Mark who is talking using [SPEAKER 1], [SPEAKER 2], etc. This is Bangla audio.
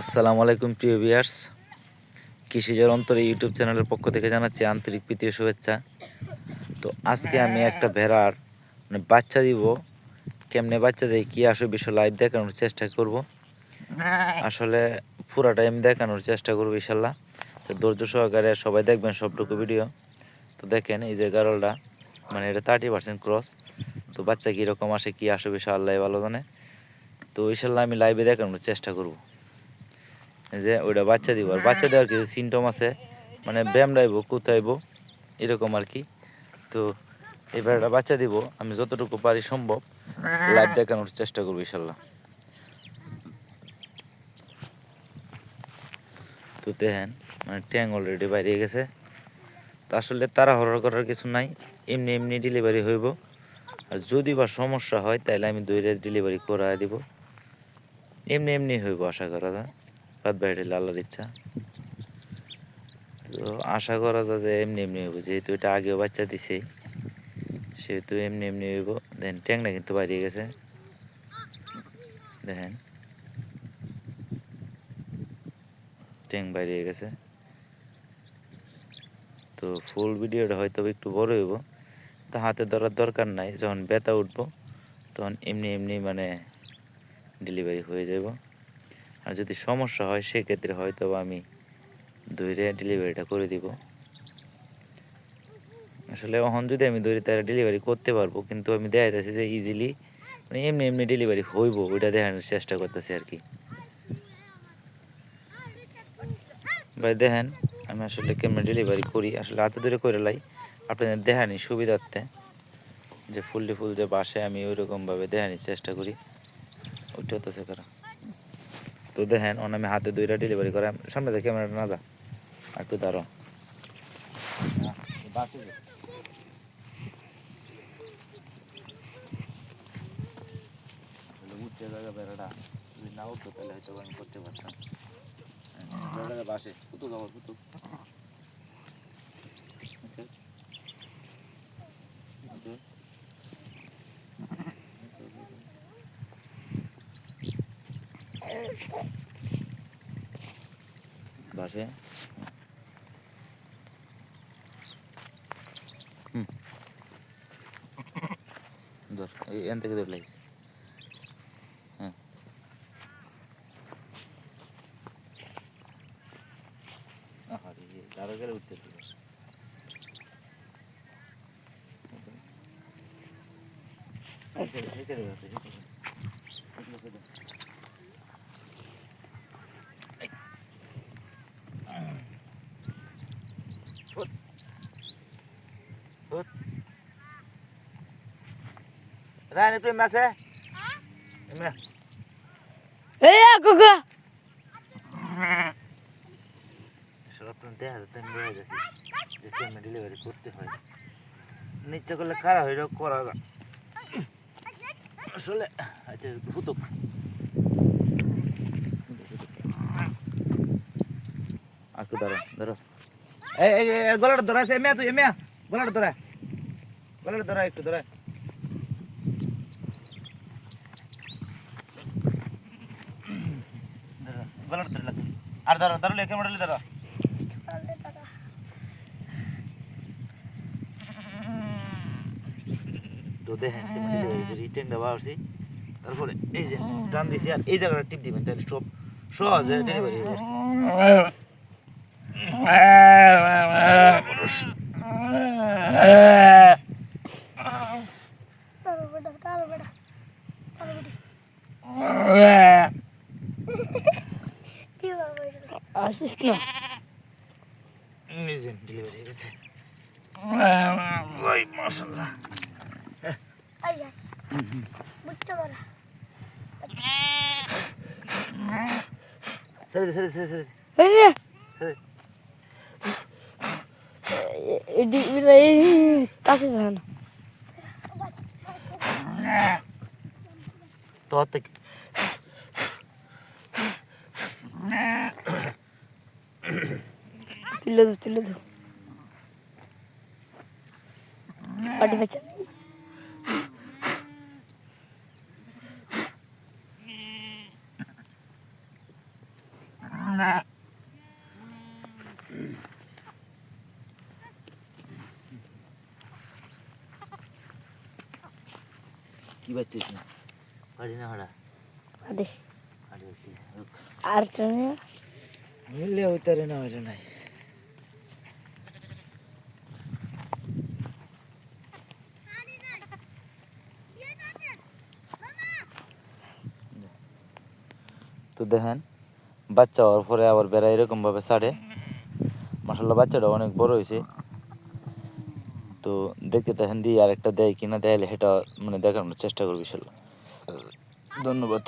[SPEAKER 1] আসসালামু আলাইকুম, প্রিয় ভিউয়ার্স। কৃষিজের অন্তরে ইউটিউব চ্যানেলের পক্ষ থেকে জানাচ্ছি আন্তরিক প্রীতীয় শুভেচ্ছা। তো আজকে আমি একটা ভেড়ার মানে বাচ্চা দিব। কেমনে বাচ্চা দেয়, কী আসবে বিষয় লাইভ দেখানোর চেষ্টা করব। আসলে পুরাটা আমি দেখানোর চেষ্টা করব ইনশাল্লাহ তো ধৈর্য সহকারে সবাই দেখবেন সবটুকু ভিডিও তো দেখেন, এই যে গারলটা মানে এটা থার্টি পার্সেন্ট ক্রস তো বাচ্চা কীরকম আসে, কী আসবে বিষয়, আল্লাহ ভালো জানে। তো ইনশাল্লাহ আমি লাইভে দেখানোর চেষ্টা করব। যে ওইটা বাচ্চা দিব। আর বাচ্চা দেওয়ার কিছু সিমটম আছে। মানে ব্যায়ামরাইব কোথায়ব এরকম আর কি। তো এবার একটা বাচ্চা দিব, আমি যতটুকু পারি সম্ভব লাইভ দেখানোর চেষ্টা করব ইনশাল্লাহ। তো দেখেন মানে ট্যাং অলরেডি বাইরে গেছে। তো আসলে তারা তাড়াহুড়ো করার কিছু নাই। এমনি এমনি ডেলিভারি হইব। আর যদি বা সমস্যা হয় তাহলে আমি দইরে ডেলিভারি করা দিব। এমনি এমনি হইব আশা করা যায়। বাদ বাইরে আল্লাহর ইচ্ছা। তো আশা করা যায় যে এমনি এমনি হইব, যেহেতু এটা আগেও বাচ্চা দিছে, সেহেতু এমনি এমনি হইব। দেন ট্যাংটা কিন্তু বাইরে গেছে। দেখেন। ট্যাং বাইরে গেছে। তো ফুল ভিডিওটা হয়তো একটু বড় হইব। তো হাতে ধরার দরকার নাই, যখন ব্যথা উঠবো, তখন এমনি এমনি মানে ডেলিভারি হয়ে যাব আর যদি সমস্যা হয়, সেক্ষেত্রে হয়তো আমি দইরে ডেলিভারিটা করে দিব। আসলে এখন যদি আমি দইরে তারা ডেলিভারি করতে পারব, কিন্তু আমি দেখাইতেছি যে ইজিলি মানে এমনি এমনি ডেলিভারি হইব, ওইটা দেখানোর চেষ্টা করতেছি আর কি। ভাই, দেখেন, আমি আসলে কেমন ডেলিভারি করি, আসলে হাতে ধরে করে লাই। আপনাদের দেখানি সুবিধার্থে, যে ফুললি ফুল যে বাসে আমি ওইরকমভাবে দেখানির চেষ্টা করি। ওইটা হতেছে করা? তো দেখেন ওনে আমি হাতে দুইটা ডেলিভারি করে। সামনে থেকে ক্যামেরাটা না যা একটু দাঁড়ো না উঠতো তাহলে হয়তো আমি করতে পারতাম। বাসে। কুতুক আবার কুতুক বাসে হুম ধর এই এন থেকে ধরে লাগিস হ্যাঁ আহারে দাঁড়া গেলে উঠতে রানি প্রেম আছে
[SPEAKER 2] এই গুগা
[SPEAKER 1] সব আপনার দেখা যাচ্ছে আমি দেখা যাচ্ছি যে কেমন ডেলিভারি করতে হয় নিচ্ছে করলে খারাপ হয়ে করা আসলে আচ্ছা হুতুক একটু ধরো ধরো এই গলাটা ধরা আছে এমিয়া তুই এমিয়া গলাটা ধরা গলাটা ধরা একটু ধরা রিটেন দেওয়া তারপরে এই যে টান দিছি আর এই জায়গাটা টিপ দিবেন তাহলে সব সহজে ডেলিভারি হয়ে যাবে এই সরে দে।
[SPEAKER 2] এডি এই তাতে জান
[SPEAKER 1] তোর থেকে
[SPEAKER 2] তুলে দো তুলে দো পাটি বাচ্চা
[SPEAKER 1] কি বাচ্চিস না পারি না ভাড়া
[SPEAKER 2] আদিস
[SPEAKER 1] পারি হচ্ছে
[SPEAKER 2] আর ট্রেনে
[SPEAKER 1] মিললে হইতারে না হইলে নাই তো দেখেন, বাচ্চা হওয়ার পরে আবার বেড়া এরকম ভাবে ছাড়ে। মাসাল্লাহ বাচ্চাটা অনেক বড় হয়েছে। তো দেখতে দেখেন দিয়ে আরেকটা দেয় কিনা দেয়ালে সেটা মানে দেখানোর চেষ্টা করবি ধন্যবাদ।